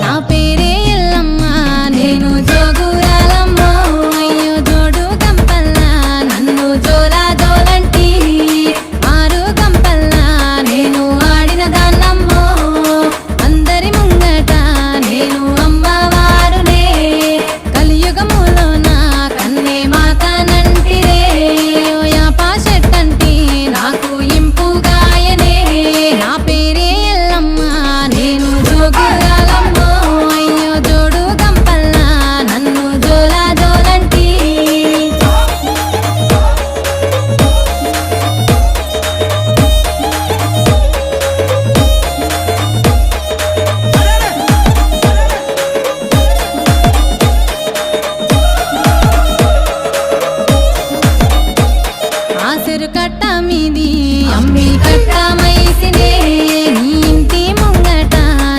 那杯 ஒரு கட்டா மீதி அம்மி கட்டா